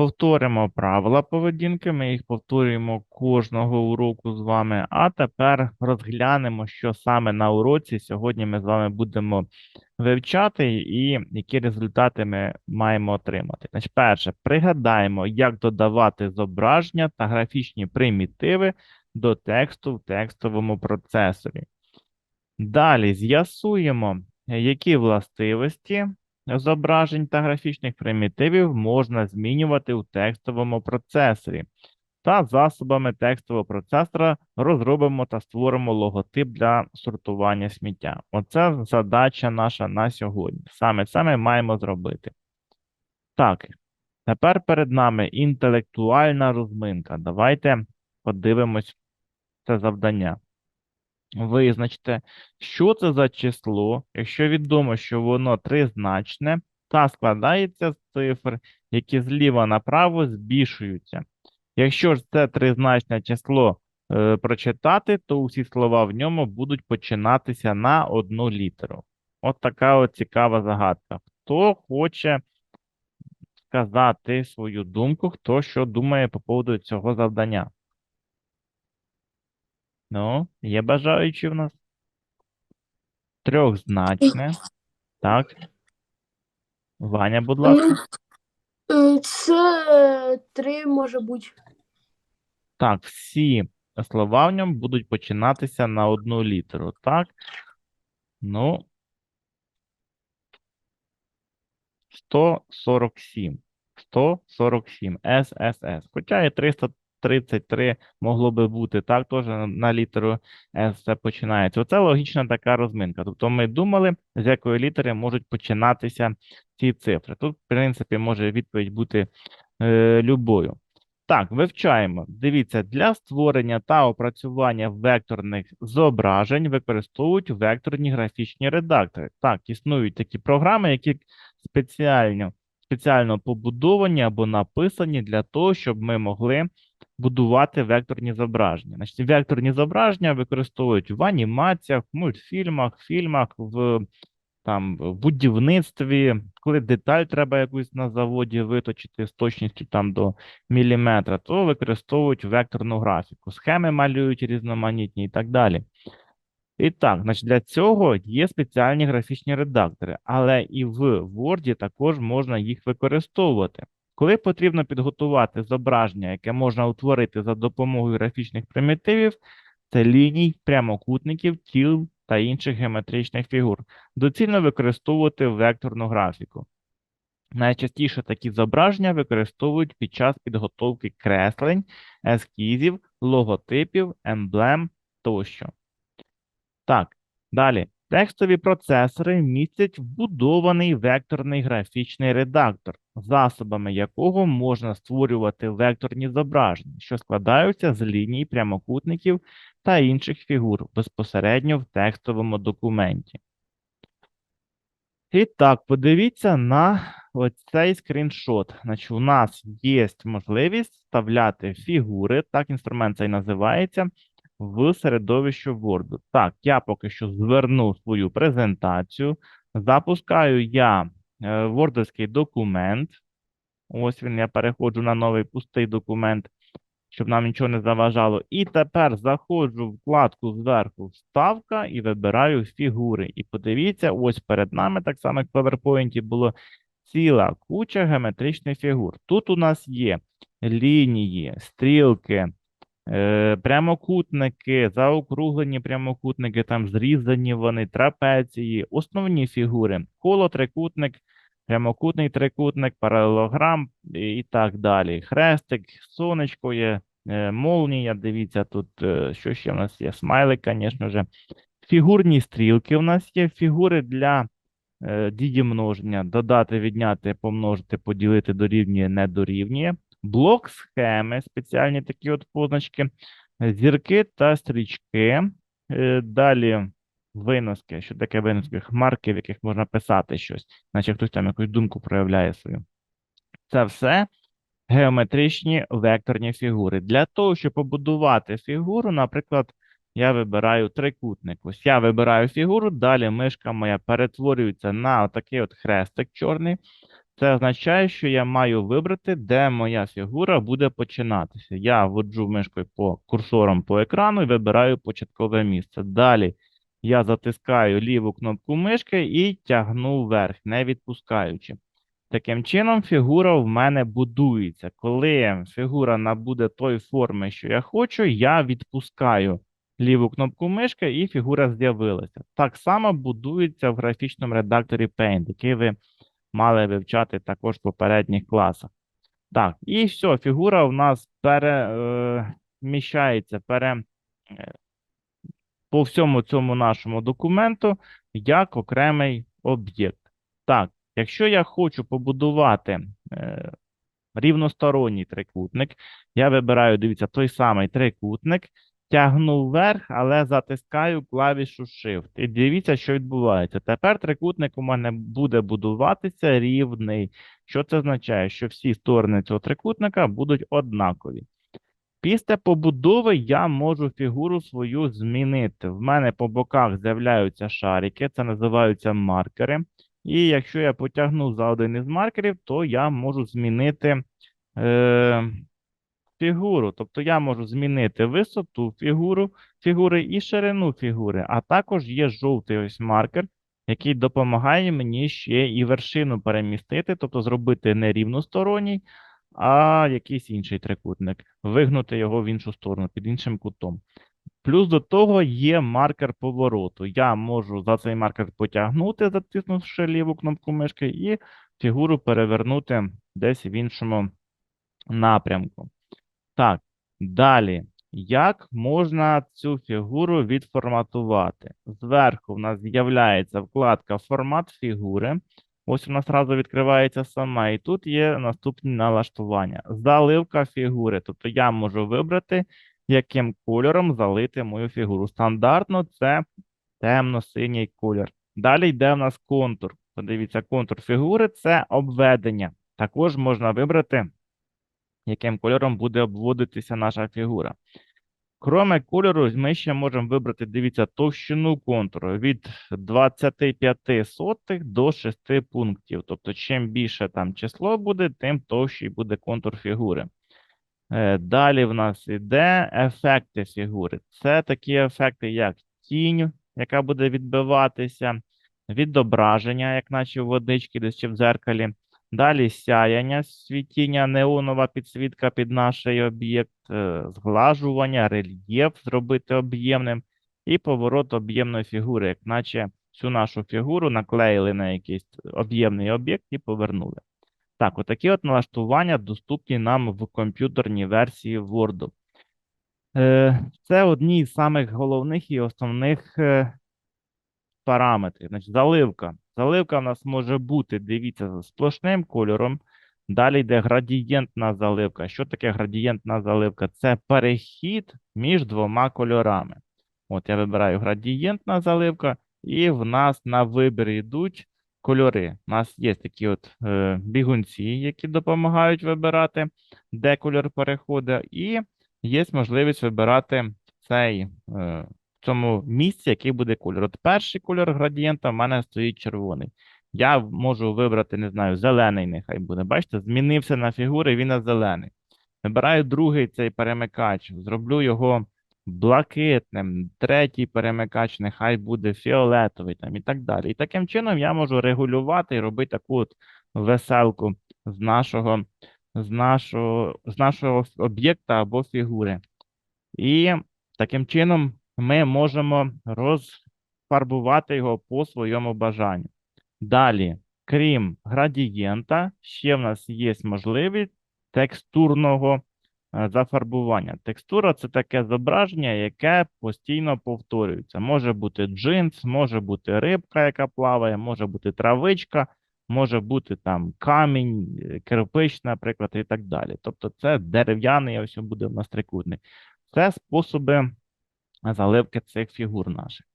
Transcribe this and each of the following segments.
Повторимо правила поведінки. Ми їх повторюємо кожного уроку з вами. А тепер розглянемо, що саме на уроці сьогодні ми з вами будемо вивчати і які результати ми маємо отримати. Значить, перше, пригадаємо, як додавати зображення та графічні примітиви до тексту в текстовому процесорі. Далі з'ясуємо, які властивості зображень та графічних примітивів можна змінювати у текстовому процесорі. Та засобами текстового процесора розробимо та створимо логотип для сортування сміття. Оце задача наша на сьогодні. Саме це ми маємо зробити. Так, тепер перед нами інтелектуальна розминка. Давайте подивимось це завдання. Визначте, що це за число, якщо відомо, що воно тризначне, та складається з цифр, які зліва направо збільшуються. Якщо ж це тризначне число е, прочитати, то усі слова в ньому будуть починатися на одну літеру. От така от цікава загадка. Хто хоче сказати свою думку, хто що думає по поводу цього завдання? Ну, є бажаючі в нас? Трьохзначне. Так. Ваня, будь ласка. Ну, е, Це три може бути. Так, всі слова в ньому будуть починатися на одну літеру. Так. Ну. 147. 147. ССС. Хоча і 333 могло би бути, так, теж на літеру С це починається. Оце логічна така розминка. Тобто ми думали, з якої літери можуть починатися ці цифри. Тут, в принципі, може відповідь бути е, любою. Так, вивчаємо. Дивіться, для створення та опрацювання векторних зображень використовують векторні графічні редактори. Так, існують такі програми, які спеціально, спеціально побудовані або написані для того, щоб ми могли будувати векторні зображення. Значить, векторні зображення використовують в анімаціях, в мультфільмах, фільмах, в там в будівництві, коли деталь треба якусь на заводі виточити з точністю там до міліметра, то використовують векторну графіку. Схеми малюють різноманітні і так далі. І так, значить, для цього є спеціальні графічні редактори, але і в Word також можна їх використовувати. Коли потрібно підготувати зображення, яке можна утворити за допомогою графічних примітивів, це ліній, прямокутників, тіл та інших геометричних фігур. Доцільно використовувати векторну графіку. Найчастіше такі зображення використовують під час підготовки креслень, ескізів, логотипів, емблем тощо. Так, далі. Текстові процесори містять вбудований векторний графічний редактор, засобами якого можна створювати векторні зображення, що складаються з ліній, прямокутників та інших фігур безпосередньо в текстовому документі. І так, подивіться на оцей скріншот. Значить, у нас є можливість вставляти фігури, так інструмент цей називається, в середовище Word. Так, я поки що зверну свою презентацію. Запускаю я е, вордовський документ. Ось він, я переходжу на новий пустий документ, щоб нам нічого не заважало. І тепер заходжу в вкладку зверху Вставка і вибираю фігури. І подивіться, ось перед нами, так само як в PowerPoint було ціла куча геометричних фігур. Тут у нас є лінії, стрілки, прямокутники, заокруглені прямокутники, там зрізані вони, трапеції, основні фігури, коло, трикутник, прямокутний трикутник, паралелограм і так далі. Хрестик, сонечко є, е, молнія, дивіться, тут е, що ще в нас є? Смайлик, звісно ж. Фігурні стрілки у нас є, фігури для е, дії множення, додати, відняти, помножити, поділити, дорівнює, не дорівнює. Блок схеми, спеціальні такі от позначки, зірки та стрічки. Е, Далі виноски. Що таке виноски? Хмарки, в яких можна писати щось, наче хтось там якусь думку проявляє свою. Це все геометричні векторні фігури. Для того, щоб побудувати фігуру, наприклад, я вибираю трикутник. Ось я вибираю фігуру, далі мишка моя перетворюється на отакий от хрестик чорний. Це означає, що я маю вибрати, де моя фігура буде починатися. Я вводжу мишкою по курсором по екрану і вибираю початкове місце. Далі я затискаю ліву кнопку мишки і тягну вверх, не відпускаючи. Таким чином, фігура в мене будується. Коли фігура набуде тої форми, що я хочу, я відпускаю ліву кнопку мишки і фігура з'явилася. Так само будується в графічному редакторі Paint, який ви мали вивчати також в попередніх класах. Так, і все, фігура у нас переміщається пере, е, по всьому цьому нашому документу як окремий об'єкт. Так, якщо я хочу побудувати е, рівносторонній трикутник, я вибираю, дивіться, той самий трикутник, тягну вверх, але затискаю клавішу Shift. І дивіться, що відбувається. Тепер трикутник у мене буде будуватися рівний. Що це означає? Що всі сторони цього трикутника будуть однакові. Після побудови я можу фігуру свою змінити. В мене по боках з'являються шарики, це називаються маркери. І якщо я потягну за один із маркерів, то я можу змінити е, фігуру. Тобто я можу змінити висоту фігуру, фігури і ширину фігури. А також є жовтий ось маркер, який допомагає мені ще і вершину перемістити, тобто зробити не рівносторонній, а якийсь інший трикутник, вигнути його в іншу сторону під іншим кутом. Плюс до того є маркер повороту. Я можу за цей маркер потягнути, затиснувши ліву кнопку мишки, і фігуру перевернути десь в іншому напрямку. Так, далі. Як можна цю фігуру відформатувати? Зверху в нас з'являється вкладка Формат фігури. Ось у нас одразу відкривається сама, і тут є наступні налаштування. Заливка фігури. Тобто я можу вибрати, яким кольором залити мою фігуру. Стандартно це темно-синій колір. Далі йде в нас контур. Подивіться, контур фігури це обведення. Також можна вибрати, яким кольором буде обводитися наша фігура. Кроме кольору, ми ще можемо вибрати, дивіться, товщину контуру від 25 сотих до 6 пунктів. Тобто, чим більше там число буде, тим товщий буде контур фігури. Е, Далі в нас іде ефекти фігури. Це такі ефекти, як тінь, яка буде відбиватися, відображення, як наче в водички, десь чи в дзеркалі. Далі сяяння, світіння, неонова підсвітка під наш об'єкт, е, зглажування, рельєф зробити об'ємним і поворот об'ємної фігури, як наче всю нашу фігуру наклеїли на якийсь об'ємний об'єкт і повернули. Так, отакі от налаштування доступні нам в комп'ютерній версії Word. Е, Це одні з самих головних і основних е, параметрів. Значить, заливка. Заливка в нас може бути, дивіться, сплошним кольором. Далі йде градієнтна заливка. Що таке градієнтна заливка? Це перехід між двома кольорами. От я вибираю градієнтна заливка, і в нас на вибір йдуть кольори. У нас є такі от е, бігунці, які допомагають вибирати, де кольор переходить, і є можливість вибирати цей. Е, цьому місці, який буде кольор. От перший кольор градієнта в мене стоїть червоний. Я можу вибрати, не знаю, зелений нехай буде. Бачите, змінився на фігури, він на зелений. Вибираю другий цей перемикач, зроблю його блакитним, третій перемикач нехай буде фіолетовий там і так далі. І таким чином я можу регулювати і робити таку от веселку з нашого, з нашого, з нашого об'єкта або фігури. І таким чином ми можемо розфарбувати його по своєму бажанню. Далі, крім градієнта, ще в нас є можливість текстурного е, зафарбування. Текстура це таке зображення, яке постійно повторюється. Може бути джинс, може бути рибка, яка плаває, може бути травичка, може бути там камінь, е, кирпич, наприклад, і так далі. Тобто, це дерев'яний, ось буде в нас трикутник. Це способи заливки цих фігур наших.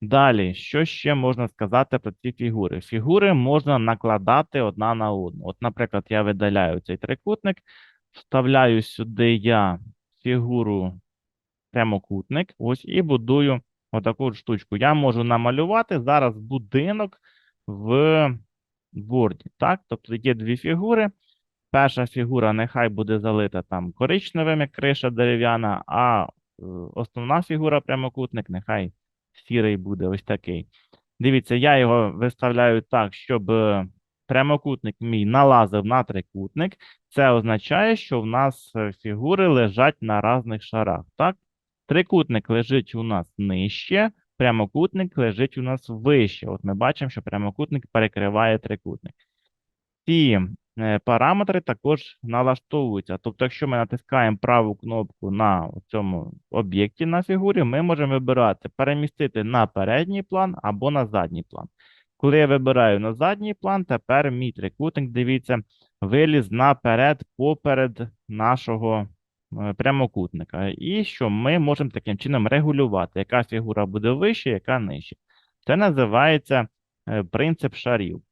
Далі, що ще можна сказати про ці фігури? Фігури можна накладати одна на одну. От, наприклад, я видаляю цей трикутник, вставляю сюди я фігуру прямокутник, ось і будую отаку от штучку. Я можу намалювати зараз будинок в Word. Так? Тобто є дві фігури. Перша фігура нехай буде залита там коричневим, як криша дерев'яна, а основна фігура прямокутник нехай сірий буде ось такий. Дивіться, я його виставляю так, щоб е, прямокутник мій налазив на трикутник. Це означає, що в нас е, фігури лежать на різних шарах. Так? Трикутник лежить у нас нижче, прямокутник лежить у нас вище. От ми бачимо, що прямокутник перекриває трикутник. Ці параметри також налаштовуються. Тобто, якщо ми натискаємо праву кнопку на цьому об'єкті на фігурі, ми можемо вибирати перемістити на передній план або на задній план. Коли я вибираю на задній план, тепер мій трикутник, дивіться, виліз наперед, поперед нашого е, прямокутника. І що ми можемо таким чином регулювати, яка фігура буде вище, яка нижче. Це називається е, принцип шарів.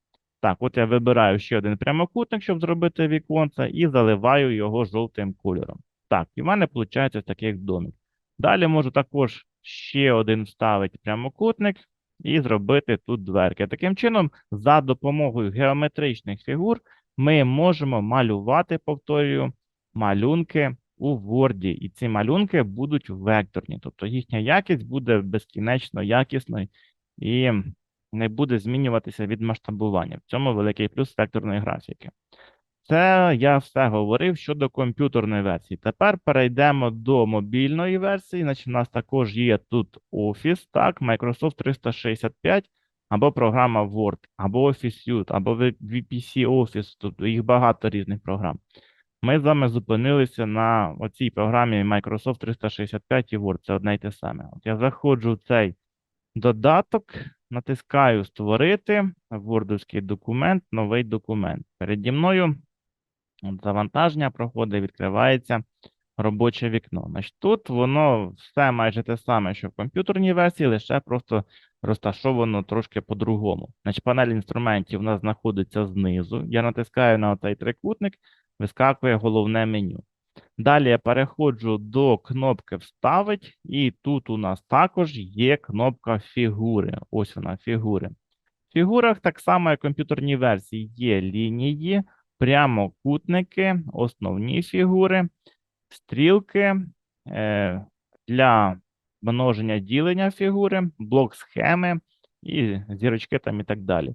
Так, от я вибираю ще один прямокутник, щоб зробити віконце, і заливаю його жовтим кольором. Так, і в мене виходить ось такий домик. Далі можу також ще один вставити прямокутник і зробити тут дверки. Таким чином, за допомогою геометричних фігур ми можемо малювати, повторюю, малюнки у Word. І ці малюнки будуть векторні, тобто їхня якість буде безкінечно якісною і не буде змінюватися від масштабування. В цьому великий плюс векторної графіки. Це я все говорив щодо комп'ютерної версії. Тепер перейдемо до мобільної версії. Значить, у нас також є тут Office, так, Microsoft 365, або програма Word, або Office Suite, або VPC Office. Тут їх багато різних програм. Ми з вами зупинилися на оцій програмі Microsoft 365 і Word. Це одне й те саме. От я заходжу в цей додаток, натискаю Створити вордовський документ, новий документ. Переді мною завантаження проходить, відкривається робоче вікно. Значить, тут воно все майже те саме, що в комп'ютерній версії, лише просто розташовано трошки по-другому. Значить, панель інструментів у нас знаходиться знизу. Я натискаю на цей трикутник, вискакує головне меню. Далі я переходжу до кнопки Вставить, і тут у нас також є кнопка фігури. Ось вона, фігури. В фігурах, так само, як в комп'ютерній версії, є лінії, прямокутники, основні фігури, стрілки е, для множення ділення фігури, блок схеми і зірочки там і так далі.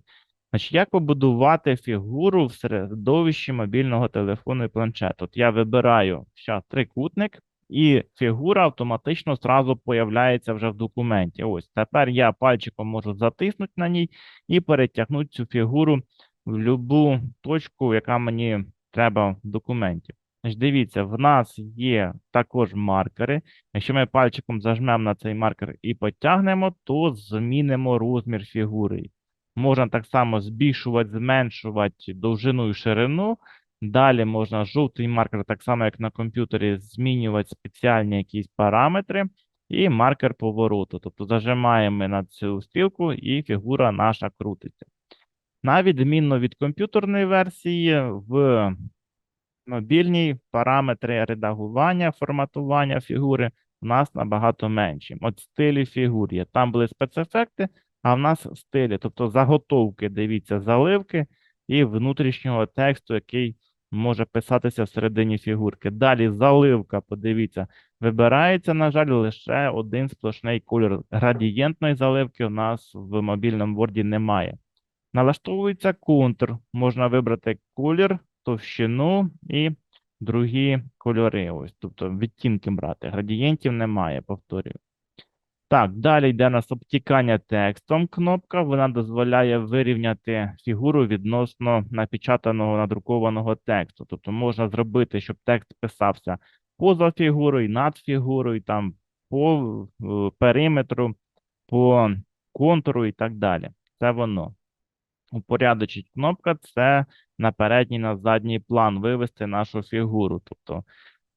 Значить, як побудувати фігуру в середовищі мобільного телефону і планшету? От я вибираю зараз трикутник, і фігура автоматично зразу появляється вже в документі. Ось тепер я пальчиком можу затиснути на ній і перетягнути цю фігуру в будь-яку точку, яка мені треба в документі. Значить, дивіться, в нас є також маркери. Якщо ми пальчиком зажмемо на цей маркер і потягнемо, то змінимо розмір фігури. Можна так само збільшувати, зменшувати довжину і ширину. Далі можна жовтий маркер, так само як на комп'ютері, змінювати спеціальні якісь параметри і маркер повороту. Тобто зажимаємо на цю стрілку і фігура наша крутиться. На відмінно від комп'ютерної версії, в мобільній параметри редагування, форматування фігури у нас набагато менші. От стилі фігур є. Там були спецефекти, а в нас стилі, тобто заготовки, дивіться, заливки і внутрішнього тексту, який може писатися всередині фігурки. Далі заливка, подивіться, вибирається, на жаль, лише один сплошний кольор. Градієнтної заливки у нас в мобільному Word немає. Налаштовується контур. Можна вибрати колір, товщину і другі кольори. Ось, тобто відтінки брати. Градієнтів немає, повторюю. Так, далі йде у нас обтікання текстом кнопка. Вона дозволяє вирівняти фігуру відносно напечатаного надрукованого тексту. Тобто можна зробити, щоб текст писався поза фігурою, над фігурою, там по е, периметру, по контуру і так далі. Це воно. Упорядочить кнопка це на передній, на задній план вивести нашу фігуру. Тобто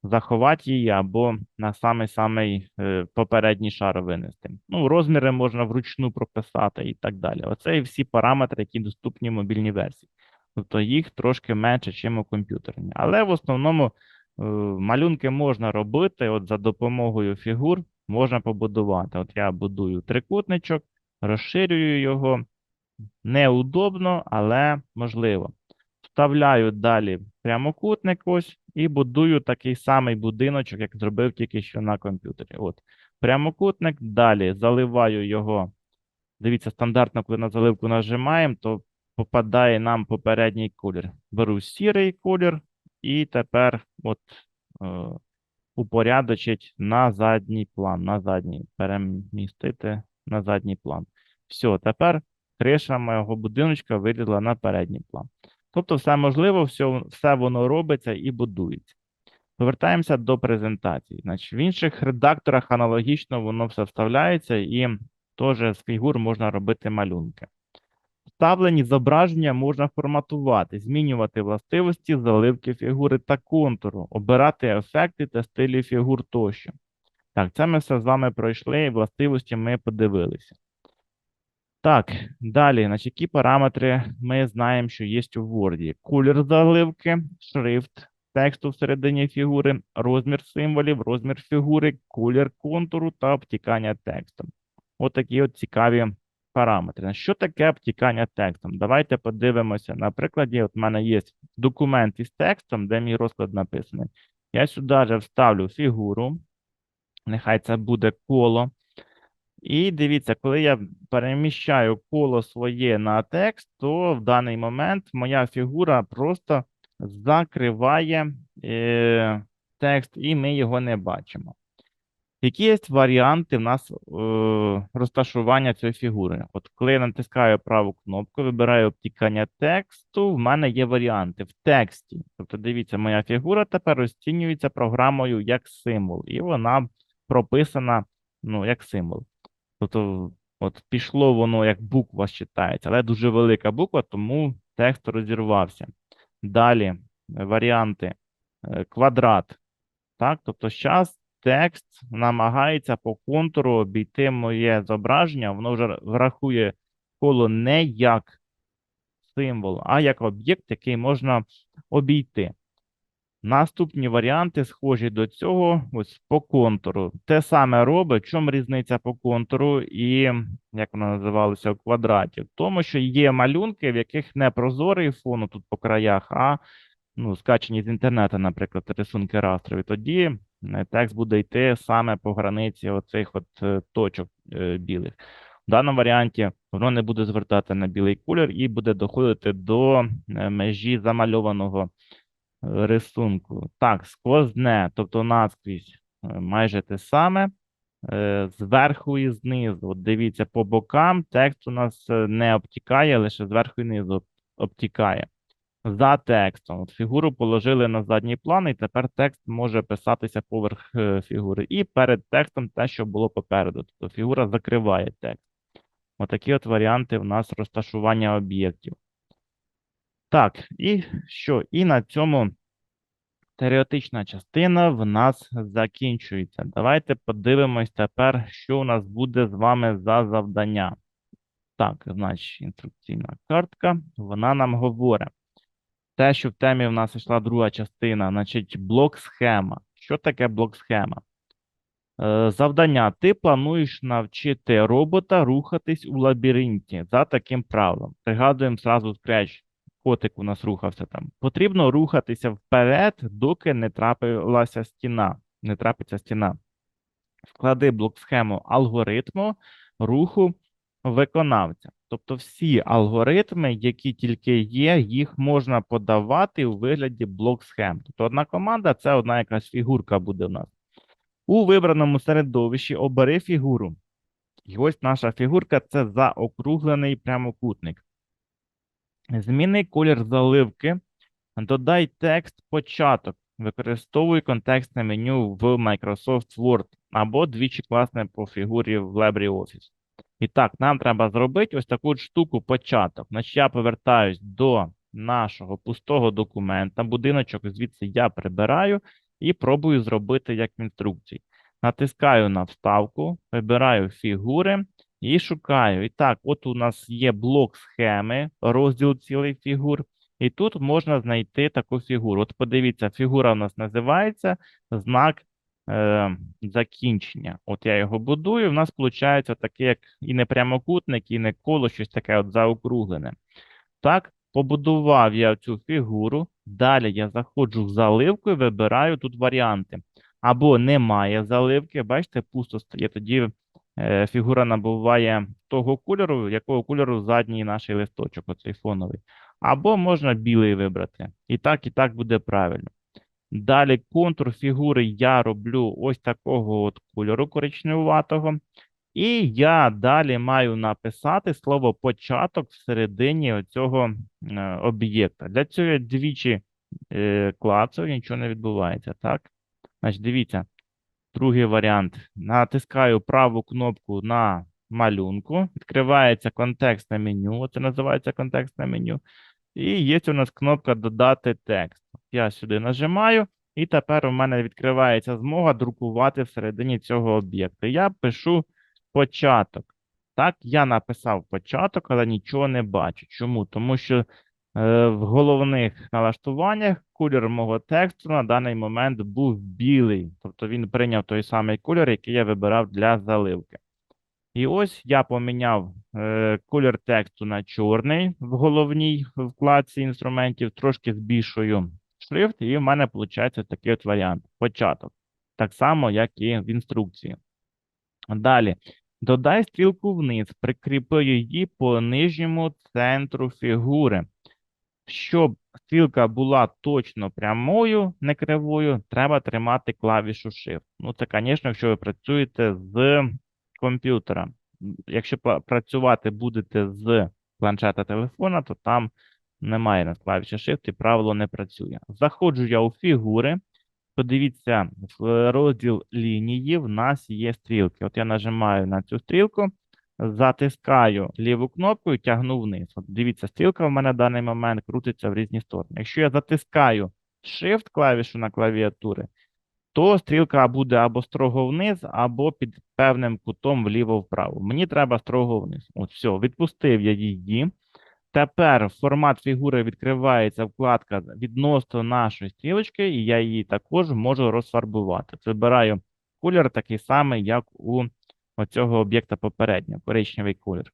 заховати її або на самий-самий е, попередній шар винести. Ну, розміри можна вручну прописати і так далі. Оце і всі параметри, які доступні в мобільній версії. Тобто їх трошки менше, ніж у комп'ютерній. Але в основному е, малюнки можна робити от за допомогою фігур можна побудувати. От я будую трикутничок, розширюю його, неудобно, але можливо. Вставляю далі прямокутник ось і будую такий самий будиночок, як зробив тільки що на комп'ютері. От. Прямокутник, далі заливаю його. Дивіться, стандартно, коли на заливку нажимаємо, то попадає нам попередній колір. Беру сірий колір і тепер от, е, упорядочить на задній план, на задній, перемістити на задній план. Все, тепер криша моєго будиночка вилізла на передній план. Тобто все можливо, все, все воно робиться і будується. Повертаємося до презентації. Значить, в інших редакторах аналогічно воно все вставляється і теж з фігур можна робити малюнки. Вставлені зображення можна форматувати, змінювати властивості заливки фігури та контуру, обирати ефекти та стилі фігур тощо. Так, це ми все з вами пройшли, і властивості ми подивилися. Так, далі, значить, які параметри ми знаємо, що є у Word. Колір заливки, шрифт тексту всередині фігури, розмір символів, розмір фігури, колір контуру та обтікання текстом. Отакі от цікаві параметри. Що таке обтікання текстом? Давайте подивимося. На прикладі, от в мене є документ із текстом, де мій розклад написаний. Я сюди же вставлю фігуру. Нехай це буде коло. І дивіться, коли я переміщаю коло своє на текст, то в даний момент моя фігура просто закриває е, текст, і ми його не бачимо. Які є варіанти в нас е, розташування цієї фігури? От коли я натискаю праву кнопку, вибираю обтікання тексту, в мене є варіанти в тексті. Тобто, дивіться, моя фігура тепер розцінюється програмою як символ, і вона прописана ну, як символ. Тобто, от пішло воно як буква читається, але дуже велика буква, тому текст розірвався. Далі е, варіанти е, квадрат. Так, тобто зараз текст намагається по контуру обійти моє зображення, воно вже врахує коло не як символ, а як об'єкт, який можна обійти. Наступні варіанти схожі до цього, ось по контуру. Те саме робить. Чому різниця по контуру і як воно називалося у квадраті? В тому, що є малюнки, в яких не прозорий фон тут по краях, а ну, скачані з інтернету, наприклад, рисунки растрові. Тоді е, текст буде йти саме по границі оцих от е, точок е, білих. В даному варіанті воно не буде звертати на білий колір і буде доходити до межі замальованого рисунку. Так, сквозне, тобто наскрізь е, майже те саме. Е, Зверху і знизу. От дивіться, по бокам текст у нас е, не обтікає, лише зверху і знизу обтікає. За текстом. От фігуру положили на задній план, і тепер текст може писатися поверх фігури. І перед текстом те, що було попереду. Тобто фігура закриває текст. Отакі от варіанти в нас розташування об'єктів. Так, і що? І на цьому теоретична частина в нас закінчується. Давайте подивимось тепер, що у нас буде з вами за завдання. Так, значить, інструкційна картка, вона нам говорить. Те, що в темі в нас йшла друга частина, значить, блок-схема. Що таке блок-схема? Е, Завдання. Ти плануєш навчити робота рухатись у лабіринті за таким правилом. Пригадуємо зразу скреч. Котик у нас рухався там. Потрібно рухатися вперед, доки не трапилася стіна. Не трапиться стіна. Вклади блок-схему алгоритму руху виконавця. Тобто всі алгоритми, які тільки є, їх можна подавати у вигляді блок-схем. Тобто одна команда це одна якась фігурка буде в нас. У вибраному середовищі обери фігуру. І ось наша фігурка це заокруглений прямокутник. Зміни колір заливки. Додай текст початок. Використовуй контекстне меню в Microsoft Word або двічі класне по фігурі в LibreOffice. І так, нам треба зробити ось таку штуку початок. Значить, я повертаюсь до нашого пустого документа. Будиночок звідси я прибираю і пробую зробити як інструкції. Натискаю на вставку, вибираю фігури і шукаю. І так, от у нас є блок схеми, розділ цілий фігур. І тут можна знайти таку фігуру. От подивіться, фігура у нас називається знак е, закінчення. От я його будую, в нас виходить таке, як і не прямокутник, і не коло, щось таке от заокруглене. Так, побудував я цю фігуру. Далі я заходжу в заливку і вибираю тут варіанти. Або немає заливки, бачите, пусто стає. Тоді фігура набуває того кольору, якого кольору задній наш листочок, оцей фоновий. Або можна білий вибрати. І так, і так буде правильно. Далі контур фігури я роблю ось такого от кольору коричневатого. І я далі маю написати слово початок всередині цього е, об'єкта. Для цього я двічі е, клацаю, нічого не відбувається. Так? Значить, дивіться, другий варіант. Натискаю праву кнопку на малюнку, відкривається контекстне меню. Це називається контекстне меню. І є у нас кнопка Додати текст. Я сюди нажимаю, і тепер у мене відкривається змога друкувати всередині цього об'єкту. Я пишу початок. Так, я написав початок, але нічого не бачу. Чому? Тому що в головних налаштуваннях кольор мого тексту на даний момент був білий. Тобто він прийняв той самий кольор, який я вибирав для заливки. І ось я поміняв е, колір тексту на чорний в головній вкладці інструментів, трошки збільшую шрифт, і в мене виходить такий от варіант. Початок. Так само, як і в інструкції. Далі. Додай стрілку вниз, прикріпи її по нижньому центру фігури. Щоб стрілка була точно прямою, не кривою, треба тримати клавішу Shift. Ну, це, звісно, якщо ви працюєте з комп'ютера. Якщо працювати будете з планшета телефона, то там немає на клавіші Shift і правило не працює. Заходжу я у фігури. Подивіться, в розділ лінії в нас є стрілки. От я нажимаю на цю стрілку, затискаю ліву кнопку і тягну вниз. От дивіться, стрілка в мене в даний момент крутиться в різні сторони. Якщо я затискаю Shift клавішу на клавіатурі, то стрілка буде або строго вниз, або під певним кутом вліво-вправо. Мені треба строго вниз. От все, відпустив я її. Тепер формат фігури відкривається вкладка відносно нашої стрілочки, і я її також можу розфарбувати. Вибираю колір такий самий, як у оцього об'єкта попереднього, коричневий колір.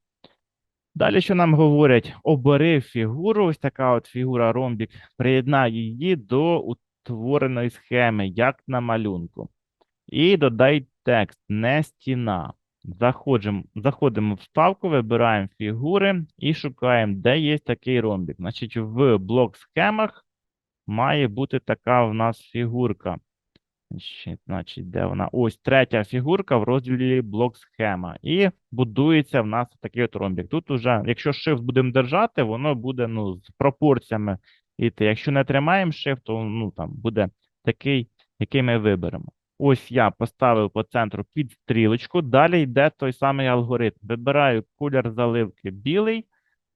Далі, що нам говорять? Обери фігуру, ось така от фігура ромбік, приєднай її до утвореної схеми, як на малюнку. І додай текст, не стіна. Заходимо, заходимо в вставку, вибираємо фігури і шукаємо, де є такий ромбік. Значить, в блок схемах має бути така в нас фігурка. Значить, де вона? Ось третя фігурка в розділі блок схема. І будується в нас такий от ромбік. Тут уже, якщо Shift будемо держати, воно буде ну, з пропорціями йти. Якщо не тримаємо Shift, то ну, там буде такий, який ми виберемо. Ось я поставив по центру під стрілочку. Далі йде той самий алгоритм. Вибираю колір заливки білий,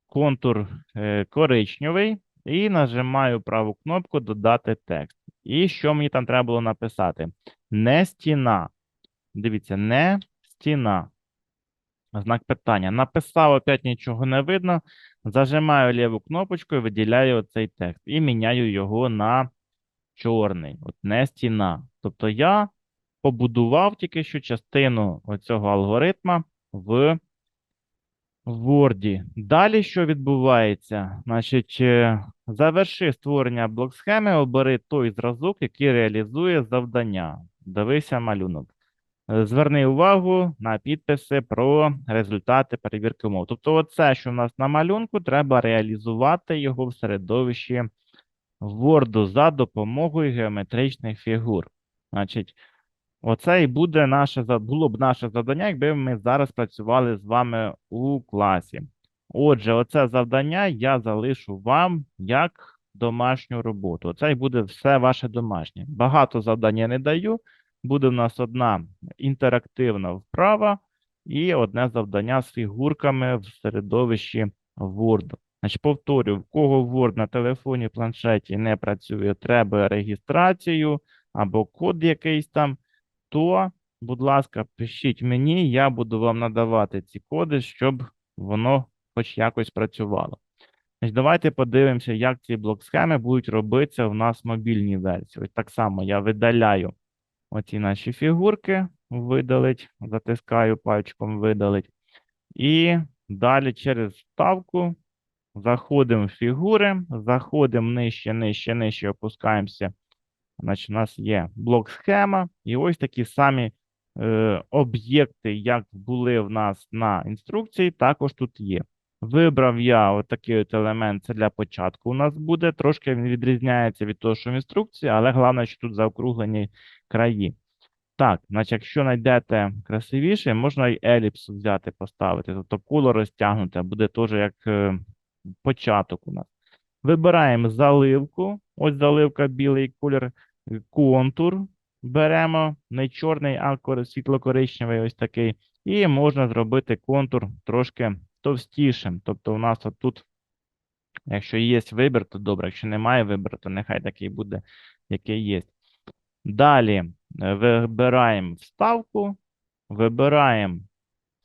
контур е, коричневий і нажимаю праву кнопку Додати текст. І що мені там треба було написати? Не стіна. Дивіться, не стіна. Знак питання. Написав, опять нічого не видно. Зажимаю ліву кнопочку і виділяю цей текст. І міняю його на чорний. От не стіна. Тобто я побудував тільки що частину оцього алгоритма в Word. Далі що відбувається? Значить, е, заверши створення блок-схеми, обери той зразок, який реалізує завдання. Дивися малюнок. Е, Зверни увагу на підписи про результати перевірки умов. Тобто, оце, що в нас на малюнку, треба реалізувати його в середовищі Word за допомогою геометричних фігур. Значить, оце і буде наше було б наше завдання, якби ми зараз працювали з вами у класі. Отже, оце завдання я залишу вам як домашню роботу. Оце і буде все ваше домашнє. Багато завдань я не даю. Буде в нас одна інтерактивна вправа і одне завдання з фігурками в середовищі Word. Значить, повторю, в кого Word на телефоні, планшеті не працює, треба реєстрацію або код якийсь там, то, будь ласка, пишіть мені, я буду вам надавати ці коди, щоб воно хоч якось працювало. Давайте подивимося, як ці блок-схеми будуть робитися в нас в мобільній версії. Ось так само я видаляю оці наші фігурки, видалить, затискаю пальчиком, видалить. І далі через вставку заходимо в фігури, заходимо нижче, нижче, нижче, опускаємося. Значить, у нас є блок схема, і ось такі самі е, об'єкти, як були в нас на інструкції, також тут є. Вибрав я отакий от елемент, це для початку у нас буде. Трошки він відрізняється від того, що в інструкції, але головне, що тут заокруглені краї. Так, значить, якщо знайдете красивіше, можна і еліпс взяти, поставити. Тобто коло розтягнуте, буде теж як е, початок у нас. Вибираємо заливку. Ось заливка, білий колір, контур. Беремо не чорний, а світло-коричневий, ось такий. І можна зробити контур трошки товстішим. Тобто, у нас тут, якщо є вибір, то добре. Якщо немає вибору, то нехай такий буде, який є. Далі е, вибираємо вставку, вибираємо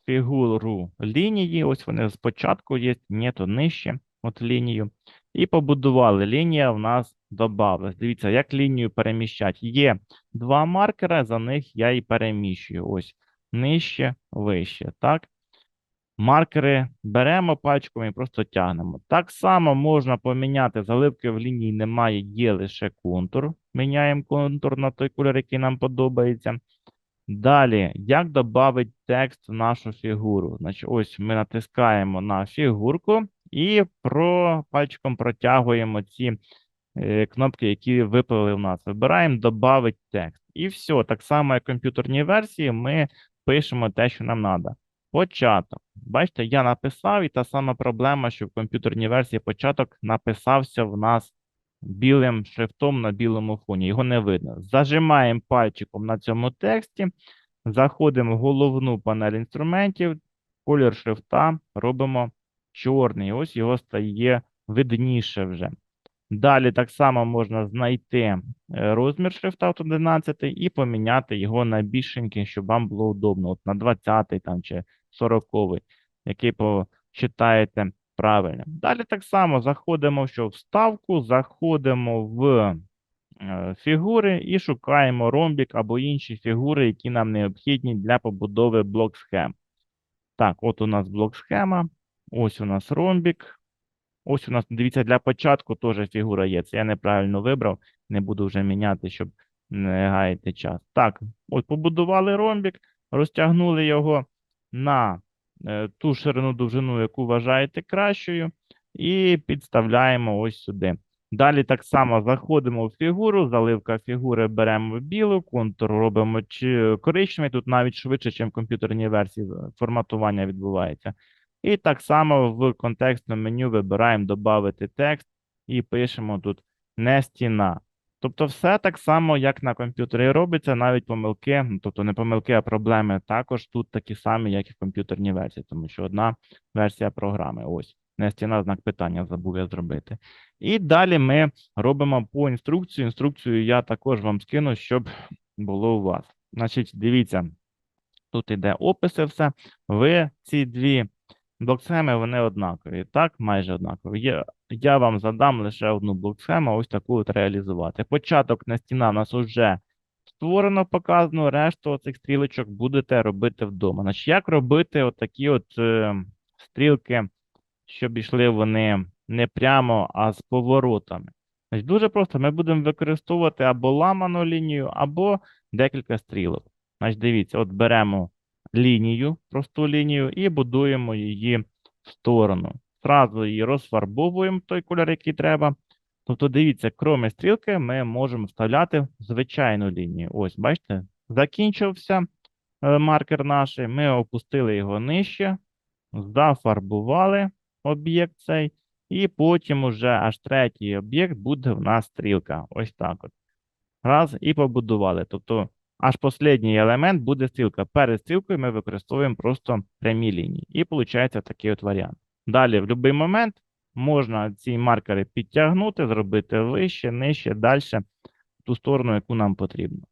фігуру лінії. Ось вони спочатку є, ні, то нижче от лінію. І побудували. Лінія в нас додавалась. Дивіться, як лінію переміщати. Є два маркери, за них я і переміщую. Ось нижче, вище. Так? Маркери беремо пальчиком і просто тягнемо. Так само можна поміняти заливки в лінії немає, є лише контур. Міняємо контур на той кольор, який нам подобається. Далі, як додати текст в нашу фігуру? Значить, ось ми натискаємо на фігурку і про, пальчиком протягуємо ці кнопки, які випали у нас. Вибираємо «Добавить текст. І все, так само, як в комп'ютерній версії, ми пишемо те, що нам треба. Початок. Бачите, я написав, і та сама проблема, що в комп'ютерній версії початок написався в нас білим шрифтом на білому фоні. Його не видно. Зажимаємо пальчиком на цьому тексті, заходимо в головну панель інструментів, колір шрифта робимо чорний. Ось його стає видніше вже. Далі так само можна знайти е, розмір шрифта от 11 і поміняти його на більшенький, щоб вам було удобно. От на 20 там чи 40, який почитаєте правильно. Далі так само заходимо що? Вставку, заходимо в е, фігури і шукаємо ромбік або інші фігури, які нам необхідні для побудови блок схем. Так, от у нас блок схема, ось у нас ромбік. Ось у нас, дивіться, для початку теж фігура є. Це я неправильно вибрав, не буду вже міняти, щоб не гаяти час. Так, от побудували ромбік, розтягнули його на е, ту ширину довжину, яку вважаєте кращою, і підставляємо ось сюди. Далі так само заходимо в фігуру, заливка фігури беремо білу, контур робимо коричневий, тут навіть швидше, ніж в комп'ютерній версії е, форматування відбувається. І так само в контекстному меню вибираємо «Добавити текст» і пишемо тут «Не стіна». Тобто все так само, як на комп'ютері робиться, навіть помилки, ну, тобто не помилки, а проблеми також тут такі самі, як і в комп'ютерній версії, тому що одна версія програми. Ось, не стіна, знак питання забув я зробити. І далі ми робимо по інструкції. Інструкцію я також вам скину, щоб було у вас. Значить, дивіться, тут іде описи все. Ви ці дві блоксхеми, вони однакові, так, майже однакові. Є, я вам задам лише одну блоксхему, ось таку от реалізувати. Початок на стіна у нас вже створено, показано, решту цих стрілочок будете робити вдома. Значить, як робити отакі от е, стрілки, щоб йшли вони не прямо, а з поворотами? Значить, дуже просто, ми будемо використовувати або ламану лінію, або декілька стрілок. Значить, дивіться, от беремо лінію, просту лінію, і будуємо її в сторону. Зразу її розфарбовуємо той кольор, який треба. Тобто, дивіться, крім стрілки, ми можемо вставляти звичайну лінію. Ось, бачите, закінчився е, маркер наш, ми опустили його нижче, зафарбували об'єкт цей, і потім уже аж третій об'єкт буде в нас стрілка. Ось так от. Раз, і побудували. Тобто, аж останній елемент буде стрілка. Перед стрілкою ми використовуємо просто прямі лінії. І виходить такий от варіант. Далі, в будь-який момент можна ці маркери підтягнути, зробити вище, нижче, далі, в ту сторону, яку нам потрібно.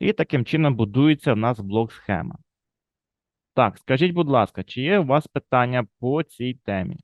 І таким чином будується в нас блок схема. Так, скажіть, будь ласка, чи є у вас питання по цій темі?